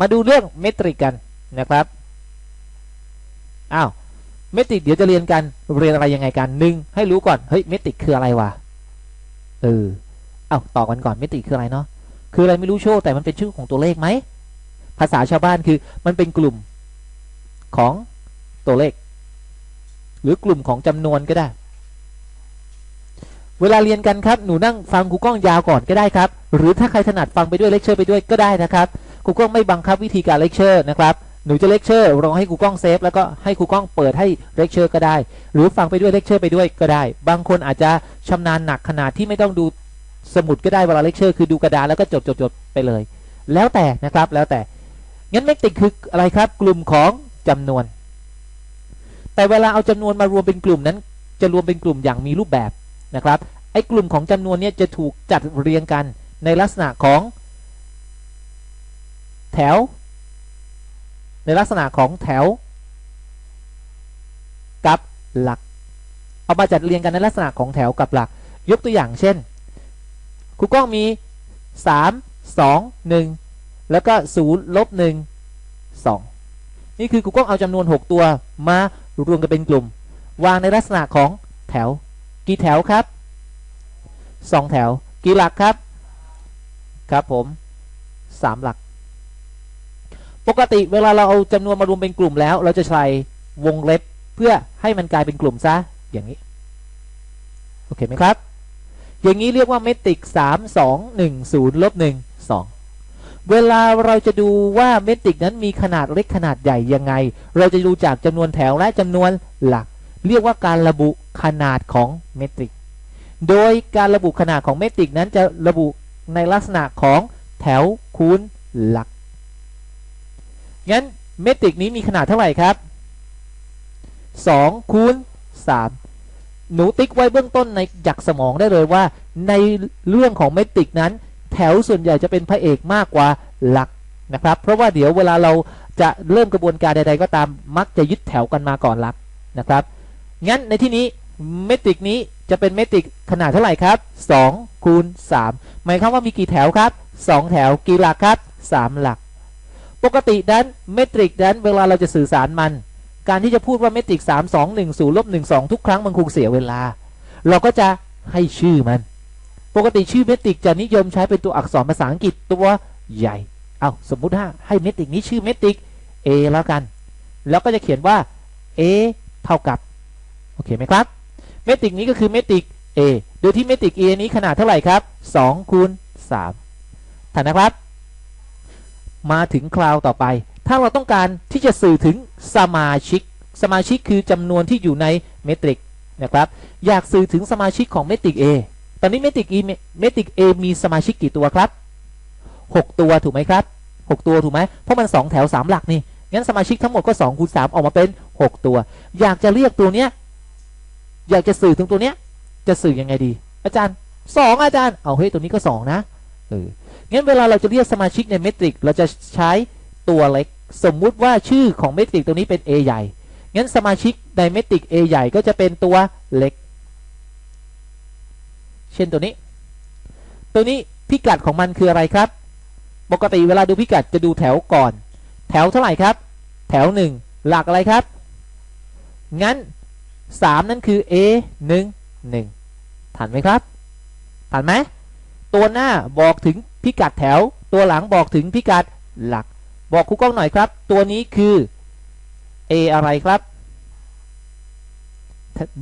มาดูเรื่องเมตริกกันนะครับอ้าวเมตริกเดี๋ยวจะเรียนกันเรียนอะไรยังไงกันหนึ่งให้รู้ก่อนเฮ้ยเมตริกคืออะไรวะเออเอ้าต่อกันก่อนเมตริกคืออะไรเนาะคืออะไรไม่รู้โชว์แต่มันเป็นชื่อของตัวเลขไหมภาษาชาวบ้านคือมันเป็นกลุ่มของตัวเลข หรือกลุ่มของจำนวนก็ได้ เวลาเรียนกันครับหนูนั่งฟังครูกล้องยาวก่อนก็ได้ครับ หรือถ้าใครถนัดฟังไปด้วยเลคเชอร์ไปด้วยก็ได้นะครับ ครูกล้องไม่บังคับวิธีการเลคเชอร์นะครับหนูจะเลคเชอร์รอให้ครูกล้องเซฟแล้วก็ให้ครูกล้องเปิดให้เลคเชอร์ก็ได้ หรือฟังไปด้วยเลคเชอร์ไปด้วยก็ได้ บางคนอาจจะชำนาญหนักขนาดที่ไม่ต้องดูสมุดก็ได้เวลาเลคเชอร์คือดูกระดาษแล้วก็จดจดจดไปเลย แล้วแต่นะครับแล้วแต่งั้นเมตริกคืออะไรครับกลุ่มของจำนวน แต่เวลาเอาจำนวนมารวมเป็นกลุ่มนั้น จะรวมเป็นกลุ่มอย่างมีรูปแบบนะครับไอ้กลุ่มของจำนวนเนี้จะถูกจัดเรียงกันในลักษณะของ แถว ในลักษณะของแถว กับหลัก เอามาจัดเรียงกันในลักษณะของแถวกับหลัก ยกตัวอย่างเช่นครูกล้องมี 3 2 1 แล้วก็0ลบ1 2 นี่คือครูกล้องเอาจำนวน 6 ตัวมารวมกันเป็นกลุ่ม วางในลักษณะของแถว กี่แถวครับ 2 แถว กี่หลักครับ ครับผม 3 หลัก ปกติเวลาเราเอาจำนวนมารวมเป็นกลุ่มแล้ว เราจะใช้วงเล็บเพื่อให้มันกลายเป็นกลุ่มซะอย่างนี้ โอเคไหมครับ อย่างนี้เรียกว่าเมตริก3 2 1 0ลบ1 2เวลาเราจะดูว่าเมตริกนั้นมีขนาดเล็กขนาดใหญ่ยังไง เราจะดูจากจำนวนแถวและจำนวนหลัก เรียกว่าการระบุขนาดของเมตริก โดยการระบุขนาดของเมตริกนั้นจะระบุในลักษณะของแถวคูณหลัก งั้นเมตริกนี้มีขนาดเท่าไหร่ครับ2คูณ3หนูติ๊กไว้เบื้องต้นในหยักสมองได้เลยว่า ในเรื่องของเมตริกนั้น แถวส่วนใหญ่จะเป็นพระเอกมากกว่าหลักนะครับ เพราะว่าเดี๋ยวเวลาเราจะเริ่มกระบวนการใด ๆ ก็ตามมักจะยึดแถวกันมาก่อนหลักนะครับ งั้นในที่นี้เมตริกนี้จะเป็นเมตริกขนาดเท่าไหร่ครับ2คูณ3หมายความว่ามีกี่แถวครับ 2 แถวกี่หลักครับ 3 หลัก ปกตินั้นเมตริกนั้นเวลาเราจะสื่อสารมัน การที่จะพูดว่าเมตริก3 2 1 0ลบ1 2 ทุกครั้งมันคงเสียเวลา เราก็จะให้ชื่อมัน ปกติชื่อเมตริกจะนิยมใช้เป็นตัวอักษรภาษาอังกฤษตัวใหญ่ เอาสมมุติว่าให้เมตริกนี้ชื่อเมตริก A แล้วกัน แล้วก็จะเขียนว่า A เท่ากับโอเคไหมครับ เมตริกนี้ก็คือเมตริก A โดยที่เมตริก A นี้ขนาดเท่าไหร่ครับ2คูณ3ถัดนะครับ มาถึงคราวต่อไป ถ้าเราต้องการที่จะสื่อถึงสมาชิก สมาชิกคือจำนวนที่อยู่ในเมตริกนะครับ อยากสื่อถึงสมาชิกของเมตริก A ตอนนี้เมตริก E เมตริก A มีสมาชิกกี่ตัวครับ 6 ตัวถูกไหมครับ 6 ตัวถูกไหมเพราะมัน 2 แถว 3 หลักนี่งั้นสมาชิกทั้งหมดก็2คูณ3ออกมาเป็น 6 ตัว อยากจะเรียกตัวเนี้ยอยากจะสื่อถึงตัวเนี้ยจะสื่อยังไงดี อาจารย์ 2 อาจารย์เอาเฮ้ยตัวนี้ก็ 2 นะเออ งั้นเวลาเราจะเรียกสมาชิกในเมตริกเราจะใช้ตัวเล็ก สมมุติว่าชื่อของเมตริกตัวนี้เป็น A ใหญ่ งั้นสมาชิกในเมตริก A ใหญ่ก็จะเป็นตัวเล็ก เช่นตัวนี้ ตัวนี้พิกัดของมันคืออะไรครับ ปกติเวลาดูพิกัดจะดูแถวก่อน แถวเท่าไหร่ครับ แถว 1 หลักอะไรครับ งั้น 3 นั่นคือ A 1 1ทันไหมครับทันไหม ตัวหน้าบอกถึงพิกัดแถว ตัวหลังบอกถึงพิกัดหลัก บอกครูกล้องหน่อยครับ ตัวนี้คือ A อะไรครับ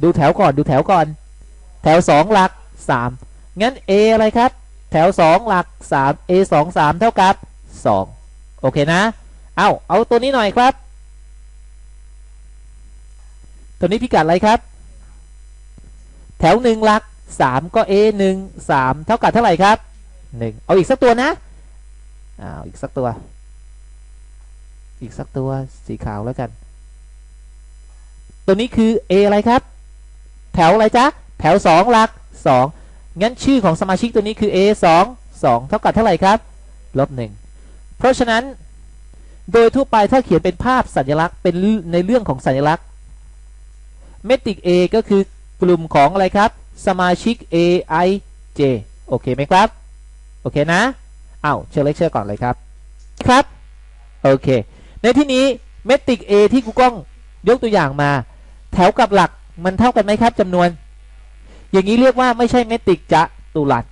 ดูแถวก่อนดูแถวก่อน แถว 2 หลัก 3 งั้น A อะไรครับ แถว 2 หลัก 3 A 2 3 เท่ากับ 2 โอเคนะ เอาเอาตัวนี้หน่อยครับ ตัวนี้พิกัดอะไรครับ แถว 1 หลัก 3 ก็ A 1 3 เท่ากับเท่าไหร่ครับ 1 เอาอีกสักตัวนะเอาอีกสักตัว อีกสักตัวสีขาวแล้วกัน ตัวนี้คือ A อะไรครับ แถวอะไรจ๊ะ แถว 2 หลัก 2 งั้นชื่อของสมาชิกตัวนี้คือ A 2 2 เท่ากับเท่าไหร่ครับลบ1เพราะฉะนั้นโดยทั่วไปถ้าเขียนเป็นภาพสัญลักษณ์เป็นในเรื่องของสัญลักษณ์เมตริก A ก็คือกลุ่มของอะไรครับ สมาชิก A I J โอเคไหมครับ โอเคนะ เอาเชิญเลคเชอร์ก่อนเลยครับ ครับ โอเค ในที่นี้เมตริก A ที่ครูก้องยกตัวอย่างมา แถวกับหลักมันเท่ากันไหมครับจำนวน อย่างนี้เรียกว่าไม่ใช่เมตริกจะตุรัส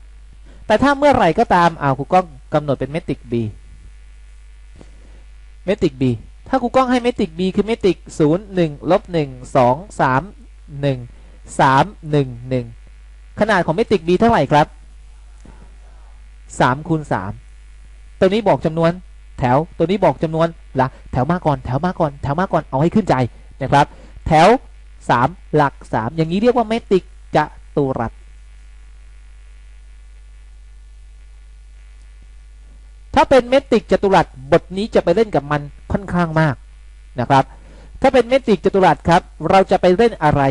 แต่ถ้าเมื่อไหร่ก็ตามเอาวครูก้องกำหนดเป็นเมตริก B เมตริก B ถ้าครูก้องให้เมตริก B คือเมตริก0 1ลบ1 2 3 1 3 1 1 ขนาดของเมตริก B เท่าไหร่ครับ3คูณ3ตัวนี้บอกจำนวนแถวตัวนี้บอกจำนวนหลักแถวมาก่อนแถวมาก่อนแถวมาก่อนเอาให้ขึ้นใจนะครับ แถว 3 หลัก 3 อย่างนี้เรียกว่าเมตริกจะตุรัสถ้าเป็นเมตริกจัตุรัสบทนี้จะไปเล่นกับมันค่อนข้างมากนะครับ ถ้าเป็นเมตริกจัตุรัสครับ เราจะไปเล่นอะไร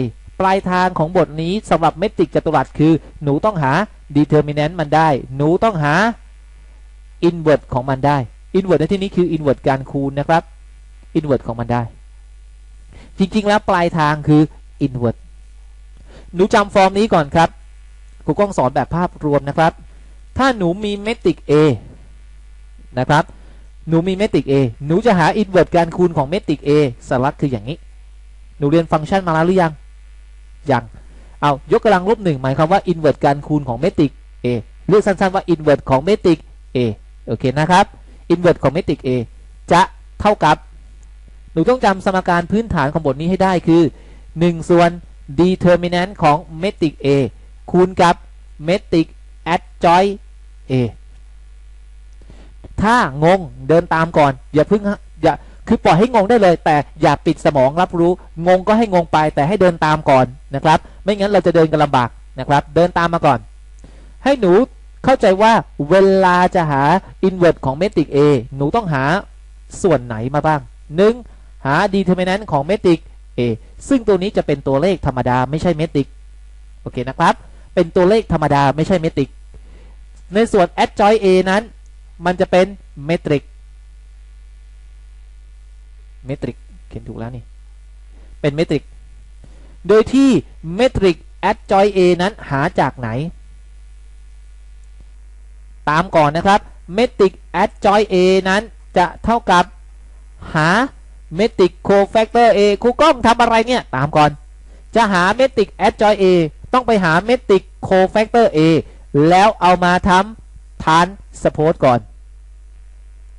ลายทางของบทนี้สำหรับเมตริกจัตุรัสคือ หนูต้องหา determinant มันได้ หนูต้องหา inverse ของมันได้ inverse ในที่นี้คือ inverse การคูณนะครับ inverse ของมันได้ จริง ๆ แล้วปลายทางคือ inverse หนูจำฟอร์มนี้ก่อนครับครูก้องสอนแบบภาพรวมนะครับ ถ้าหนูมีเมตริก A นะครับ หนูมีเมตริก A หนูจะหา inverse การคูณของเมตริก A สลักคืออย่างนี้ หนูเรียนฟังก์ชันมาแล้วหรือยัง ยังเอายกกำลังลบหนึ่งหมายความว่า inverse การคูณของเมตริก A เรียกสั้นๆว่า inverse ของเมตริก A โอเคนะครับ inverse ของเมตริก A จะเท่ากับ หนูต้องจำสมการพื้นฐานของบทนี้ให้ได้คือ 1 ส่วน determinant ของเมตริก A คูณกับเมตริก adjoint A ถ้างงเดินตามก่อน อย่าเพึ่งอย่า คือปล่อยให้งงได้เลย แต่อย่าปิดสมองรับรู้ งงก็ให้งงไป แต่ให้เดินตามก่อนนะครับ ไม่งั้นเราจะเดินกันลำบากนะครับ เดินตามมาก่อน ให้หนูเข้าใจว่าเวลาจะหา inverse ของเมตริก A หนูต้องหาส่วนไหนมาบ้าง 1. หา determinant ของเมตริก A ซึ่งตัวนี้จะเป็นตัวเลขธรรมดาไม่ใช่เมตริกโอเคนะครับ เป็นตัวเลขธรรมดาไม่ใช่เมตริกในส่วน adjoint A นั้น มันจะเป็นเมตริก เมตริกเขียนถูกแล้วนี่ เป็นเมตริก โดยที่เมตริก adjoint A นั้นหาจากไหน ตามก่อนนะครับเมตริก adjoint A นั้นจะเท่ากับหาเมตริกโคแฟกเตอร์ A ครูกล้องทำอะไรเนี่ย ตามก่อน จะหาเมตริก adjoint A ต้องไปหาเมตริกโคแฟกเตอร์ A แล้วเอามาทำทานสโพสก่อน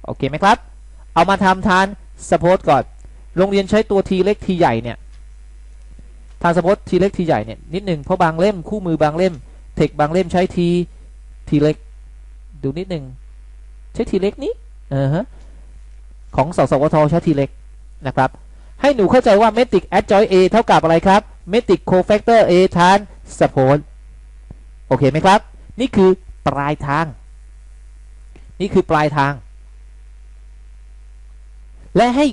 โอเคไหมครับ เอามาทำทาน สโพสก่อนโรงเรียนใช้ตัวทีเล็กทีใหญ่เนี่ยทานสโพสทีเล็กทีใหญ่เนี่ยนิดหนึ่งเพราะบางเล่มคู่มือบางเล่มเทคบางเล่มใช้ทีทีเล็กดูนิดหนึ่งใช้ทีเล็กนี้เออฮะของสสวทใช้ทีเล็กนะครับ ให้หนูเข้าใจว่าเมตริก adjoint A เท่ากับอะไรครับเมตริกโคแฟกเตอร์ A ทานสโพสโอเคไหมครับ นี่คือปลายทาง นี่คือปลายทาง และให้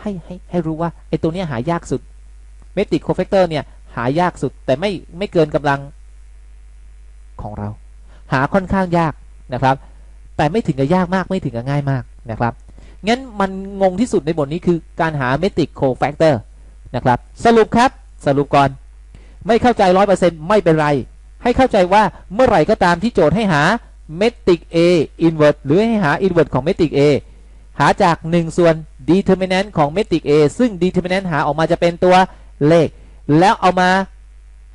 ให้ให้ให้รู้ว่าไอ้ตัวเนี้ยหายากสุดเมติกโคแฟกเตอร์เนี่ยหายากสุดแต่ไม่ไม่เกินกำลังของเรา หาค่อนข้างยากนะครับ แต่ไม่ถึงกับยากมากไม่ถึงกับง่ายมากนะครับงั้นมันงงที่สุดในบทนี้คือการหาเมติกโคแฟกเตอร์นะครับ สรุปครับสรุปก่อน ไม่เข้าใจร้อยเปอร์เซ็นต์ไม่เป็นไร ให้เข้าใจว่าเมื่อไหร่ก็ตามที่โจทย์ให้หาเมติก A inverse หรือให้หา inverse ของเมติก A หาจาก 1 ส่วน determinant ของเมตริก A ซึ่ง determinant หาออกมาจะเป็นตัวเลข แล้วเอามา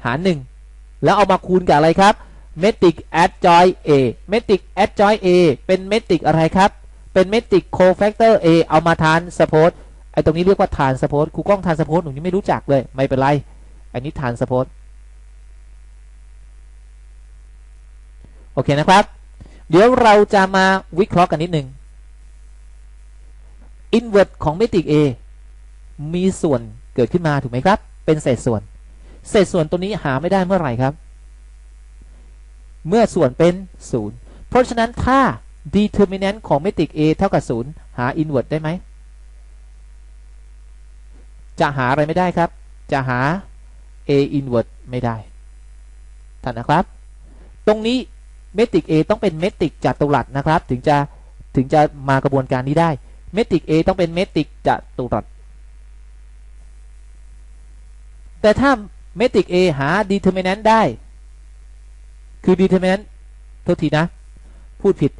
หาร 1 แล้วเอามาคูณกับอะไรครับเมตริก adjoint A เมตริก adjoint A เป็นเมตริกอะไรครับ เป็นเมตริก cofactor A เอามาทานสโพสไอตรงนี้เรียกว่าทานสโพสครูกล้องทานสโพสหนูยังไม่รู้จักเลย ไม่เป็นไร อันนี้ทานสโพสโอเคนะครับ เดี๋ยวเราจะมาวิเคราะห์กันนิดหนึ่ง inverse ของเมตริก A มีส่วนเกิดขึ้นมาถูกไหมครับ เป็นเศษส่วน เศษส่วนตัวนี้หาไม่ได้เมื่อไหร่ครับ เมื่อส่วนเป็น 0 เพราะฉะนั้นถ้า determinant ของเมตริก A เท่ากับ 0 หา inverse ได้ไหม จะหาอะไรไม่ได้ครับ จะหา A inverse ไม่ได้ท่านนะครับ ตรงนี้เมตริก A ต้องเป็นเมตริกจัตุรัสนะครับ ถึงจะถึงจะมากระบวนการนี้ได้ เมตริก A ต้องเป็นเมตริกจัตุรัส แต่ถ้าเมตริก A หา determinant ได้ คือ determinant โทษทีนะ พูดผิด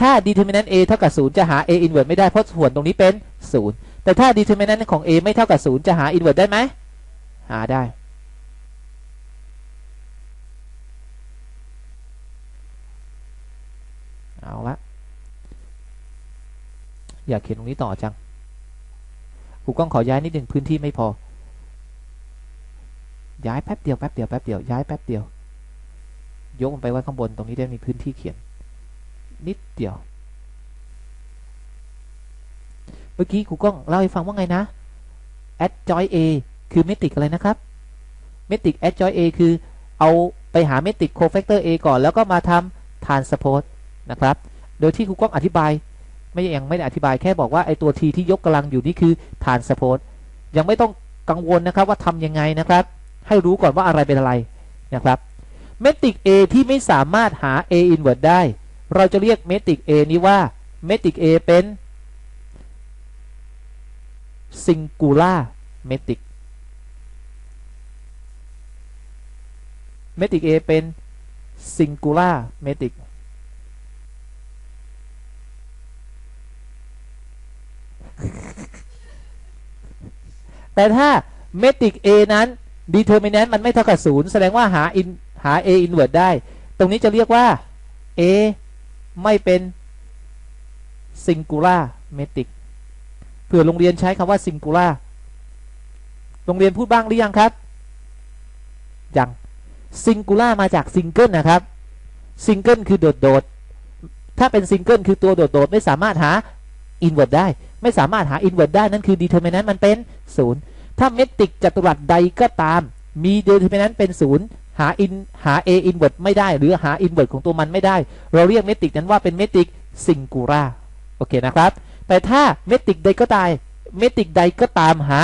ถ้า determinant a เท่ากับ0จะหา a inverse ไม่ได้เพราะส่วนตรงนี้เป็น 0 แต่ถ้า determinant ของ a ไม่เท่ากับ0จะหา inverse ได้ไหม หาได้เอาละ อยากเขียนตรงนี้ต่อจังครูกล้องขอย้ายนิดหนึ่งพื้นที่ไม่พอ ย้ายแป๊บเดียวแป๊บเดียวแป๊บเดียวย้ายแป๊บเดียวยกมันไปไว้ข้างบนตรงนี้ได้มีพื้นที่เขียน นิดเดียว เมื่อกี้ครูกล้องเล่าให้ฟังว่าไงนะ ad join a คือเมติกอะไรนะครับเมติก ad join a คือเอาไปหาเมติก cofactor a ก่อนแล้วก็มาทำ transpose นะครับ โดยที่ครูกล้องอธิบาย ไม่ยังไม่ได้อธิบายแค่บอกว่าไอตัว t ที่ยกกำลังอยู่นี่คือ transpose ยังไม่ต้องกังวลนะครับว่าทำยังไงนะครับ ให้รู้ก่อนว่าอะไรเป็นอะไรนะครับเมตริก a ที่ไม่สามารถหา a inverse ได้ เราจะเรียกเมตริก a นี้ว่าเมตริก a เป็น singular metric เมตริก A เป็น singular metric แต่ถ้าเมตริก A นั้น determinant มันไม่เท่ากับศูนย์แสดงว่าหา in หา A inverse ได้ ตรงนี้จะเรียกว่า A ไม่เป็น singular metric เผื่อโรงเรียนใช้คำว่า singular โรงเรียนพูดบ้างหรือยังครับ ยัง singular มาจาก single นะครับ single คือโดดโดดถ้าเป็น single คือตัวโดดโดดไม่สามารถหา inverse ได้ ไม่สามารถหา inverse ได้นั่นคือ determinant มันเป็น0ถ้าเมตริกจัตุรัสใดก็ตาม มี determinant เป็น0หา in หา a inverse ไม่ได้ หรือหา inverse ของตัวมันไม่ได้ เราเรียกเมตริกนั้นว่าเป็นเมตริก singular โอเคนะครับ แต่ถ้าเมตริกใดก็ตายเมตริกใดก็ตามหา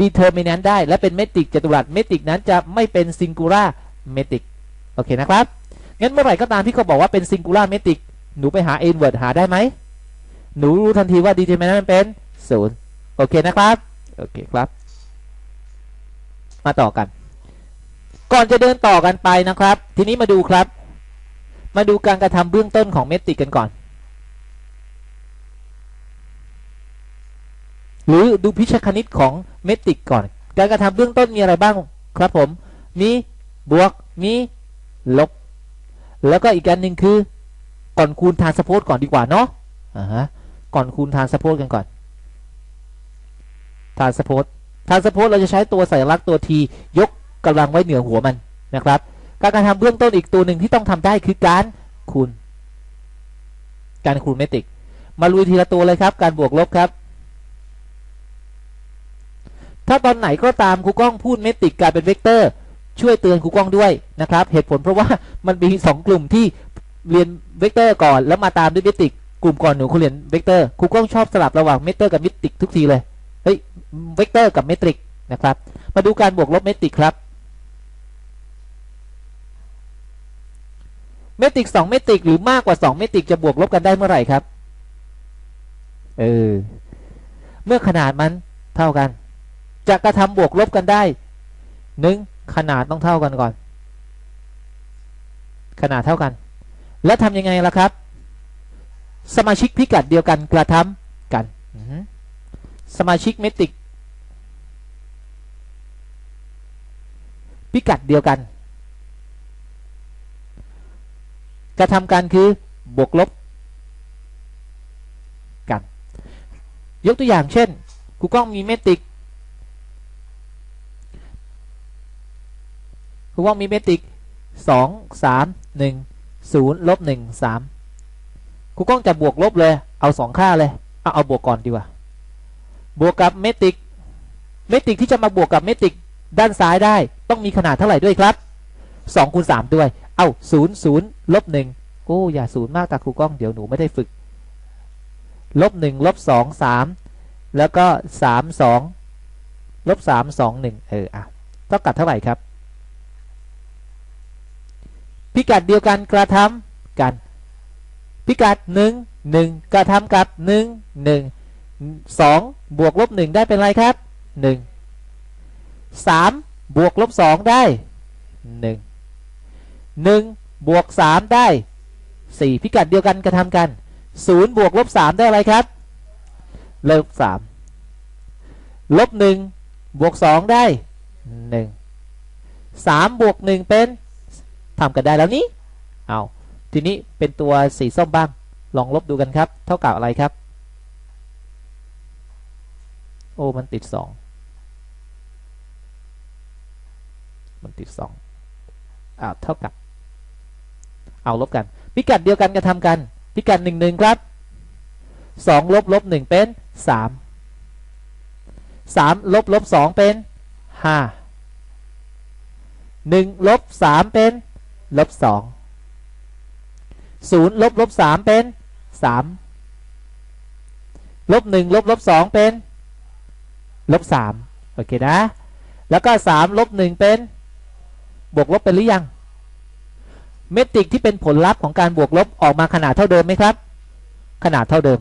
determinant ได้ และเป็นเมตริกจัตุรัสเมตริกนั้นจะไม่เป็น singular metric โอเคนะครับงั้นเมื่อไหร่ก็ตามที่เขาบอกว่าเป็น singular metric หนูไปหา inverse หาได้ไหม หนูรู้ทันทีว่า determinant เป็น0โอเคนะครับ โอเคครับ มาต่อกัน ก่อนจะเดินต่อกันไปนะครับ ทีนี้มาดูครับ มาดูการกระทำเบื้องต้นของเมตริกกันก่อน หรือดูพิชคณิตของเมตริกก่อน การกระทำเบื้องต้นมีอะไรบ้างครับผม มีบวก มีลบ แล้วก็อีกการหนึ่งคือ ก่อนคูณทานสโพสก่อนดีกว่าเนาะอ่าฮะ ก่อนคูณทานสโพสกันก่อน ทานสโพสทานสโพสเราจะใช้ตัวสัญลักษณ์ตัวทียกกำลังไว้เหนือหัวมันนะครับ การการทำเบื้องต้นอีกตัวหนึ่งที่ต้องทำได้คือการคูณ การคูณเมตริก มาลุยทีละตัวเลยครับ การบวกลบครับ ถ้าตอนไหนก็ตามครูก้องพูดเมตริกกลายเป็นเวกเตอร์ ช่วยเตือนครูก้องด้วยนะครับ เหตุผลเพราะว่ามันมีสองกลุ่มที่เรียนเวกเตอร์ก่อนแล้วมาตามด้วยเมตริก กลุ่มก่อนหนูคุณเรียนเวกเตอร์ครูก้องชอบสลับระหว่างเมตเตอร์กับเมตริกทุกทีเลยเฮ้ยเวกเตอร์กับเมตริกนะครับ มาดูการบวกลบเมตริกครับเมตริกสองเมตริกหรือมากกว่าสองเมตริกจะบวกลบกันได้เมื่อไหร่ครับเออเมื่อขนาดมันเท่ากัน จะกระทำบวกลบกันได้หนึ่งขนาดต้องเท่ากันก่อน ขนาดเท่ากัน แล้วทำยังไงล่ะครับ สมาชิกพิกัดเดียวกันกระทำกัน สมาชิกเมตริก พิกัดเดียวกัน กระทำกันคือบวกลบกัน ยกตัวอย่างเช่นครูกล้องมีเมตริกครูกล้องมีเมตริกสองสามหนึ่งศูนย์ลบหนึ่งสาม ครูก้องจะบวกลบเลย เอาสองค่าเลย เอาเอาบวกก่อนดีกว่า บวกกับเมตริก เมตริกที่จะมาบวกกับเมตริกด้านซ้ายได้ ต้องมีขนาดเท่าไหร่ด้วยครับสองคูณสามด้วย เอาศูนย์ศูนย์ลบหนึ่งโอ้อย่าศูนย์มากตาครูก้องเดี๋ยวหนูไม่ได้ฝึก ลบหนึ่งลบสองสามแล้วก็สามสองลบสามสองหนึ่งเอออะเท่ากับเท่าไหร่ครับ พิกัดเดียวกันกระทำกัน พิกัดหนึ่งหนึ่งกระทำกับหนึ่งหนึ่งสองบวกลบหนึ่งได้เป็นไรครับหนึ่งสามบวกลบสองได้หนึ่งหนึ่งบวกสามได้สี่พิกัดเดียวกันกระทำกันศูนย์บวกลบสามได้อะไรครับ ลบสามลบหนึ่งบวกสองได้หนึ่งสามบวกหนึ่งเป็นทำกันได้แล้วนี้เอา ทีนี้เป็นตัวสีส้มบ้าง ลองลบดูกันครับ เท่ากับอะไรครับ โอ้มันติดสองมันติดสองอ้าวเท่ากับ เอาลบกัน พิกัดเดียวกันกระทำกัน พิกัดหนึ่งหนึ่งครับสองลบลบหนึ่งเป็นสามสามลบลบสองเป็นห้าหนึ่งลบสามเป็น ลบสอง ศูนย์ลบลบสามเป็นสามลบหนึ่งลบลบสองเป็นลบสามโอเคนะ แล้วก็สามลบหนึ่งเป็น บวกลบเป็นหรือยัง เมตริกที่เป็นผลลัพธ์ของการบวกลบออกมาขนาดเท่าเดิมไหมครับ ขนาดเท่าเดิม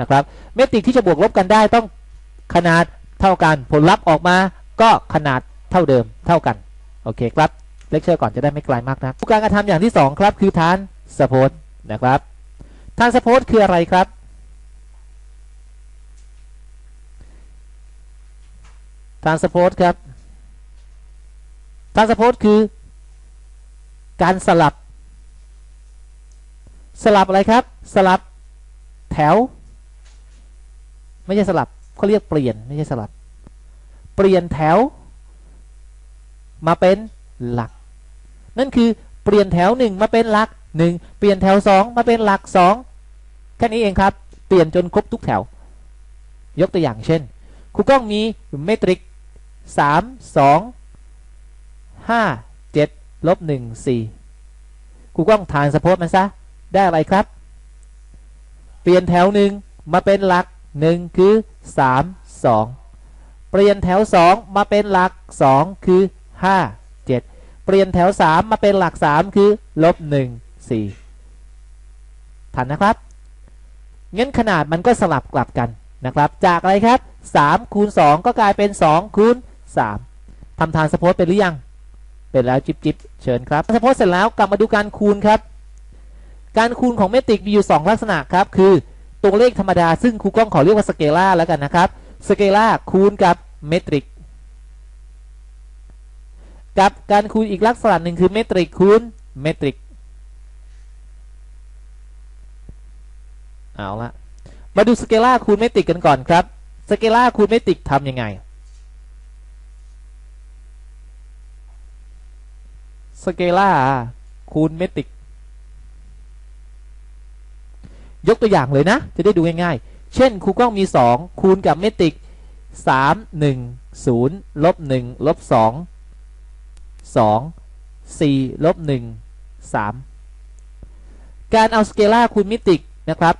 นะครับ เมตริกที่จะบวกลบกันได้ต้องขนาดเท่ากัน ผลลัพธ์ออกมาก็ขนาดเท่าเดิมเท่ากัน โอเคครับ เลคเชอร์ก่อนจะได้ไม่ไกลมากนะการกระทำอย่างที่ 2 ครับคือทาน สโพสนะครับ ทานสโพสคืออะไรครับ ทานสโพสครับ ทานสโพสคือ การสลับ สลับอะไรครับ สลับแถว ไม่ใช่สลับเขาเรียกเปลี่ยนไม่ใช่สลับ เปลี่ยนแถว มาเป็นหลัก นั่นคือเปลี่ยนแถวหนึ่งมาเป็นหลัก หนึ่งเปลี่ยนแถวสองมาเป็นหลักสองแค่นี้เองครับ เปลี่ยนจนครบทุกแถว ยกตัวอย่างเช่นครูกล้องมีเมตริกสามสองห้าเจ็ดลบหนึ่งสี่ครูกล้องทานสโพสมันซะ ได้อะไรครับ เปลี่ยนแถวหนึ่งมาเป็นหลักหนึ่งคือสามสองเปลี่ยนแถวสองมาเป็นหลักสองคือห้าเจ็ดเปลี่ยนแถวสามมาเป็นหลักสามคือลบห นึ่งสี่ทันนะครับงั้นขนาดมันก็สลับกลับกันนะครับ จากอะไรครับ3คูณ2ก็กลายเป็น2คูณ3ทำทานสโพสเป็นหรือยัง เป็นแล้วจิบจิบเชิญครับสโพสเสร็จแล้วกลับมาดูการคูณครับ การคูณของเมตริกมีอยู่ 2 ลักษณะครับ คือตัวเลขธรรมดาซึ่งครูก้องขอเรียกว่าสเกล่าแล้วกันนะครับสเกล่าคูณกับเมตริกกับการคูณอีกลักษณะหนึ่งคือเมตริกคูณเมตริก เอาละมาดูสเกล่าคูณเมตริกกันก่อนครับสเกล่าคูณเมตริกทำยังไงสเกล่าคูณเมตริก ยกตัวอย่างเลยนะ จะได้ดูง่ายๆ เช่นครูกล้องมี 2 คูณกับเมตริก 3 1 0ลบ1ลบ2 2 4ลบ1 3 การเอาสเกล่าคูณเมตริกนะครับ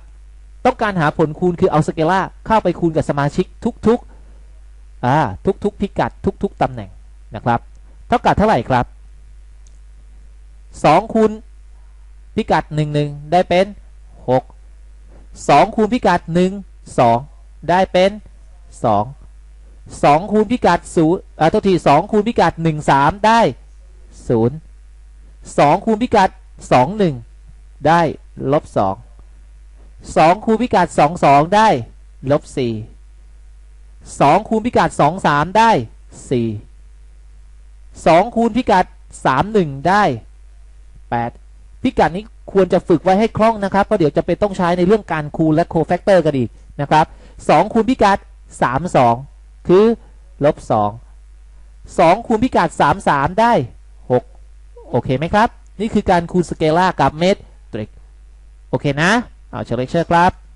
ต้องการหาผลคูณคือเอาสเกล่าเข้าไปคูณกับสมาชิกทุกๆอ่าทุกๆพิกัดทุก ๆตำแหน่งนะครับ เท่ากับเท่าไหร่ครับ2คูณพิกัด 1 1 ได้เป็น 6 2 คูณพิกัด 1 2 ได้เป็น 2 2 คูณพิกัด0อ่าทุกที2คูณพิกัด 1 3 ได้ 0 2 คูณพิกัด 2 1 ได้ลบ2 2 คูณพิกัด 2 2 ได้ลบ4 2 คูณพิกัด 2 3 ได้ 4 2 คูณพิกัด 3 1 ได้ 8 พิกัดนี้ควรจะฝึกไว้ให้คล่องนะครับ เพราะเดี๋ยวจะเป็นต้องใช้ในเรื่องการคูณและโคแฟกเตอร์กันอีกนะครับ 2 คูณพิกัด 3 2 คือลบ 2 2 คูณพิกัด 3 3 ได้ 6 โอเคไหมครับ นี่คือการคูณสเกล่ากับเมตริก โอเคนะ เอาเชลยเชื่อครับ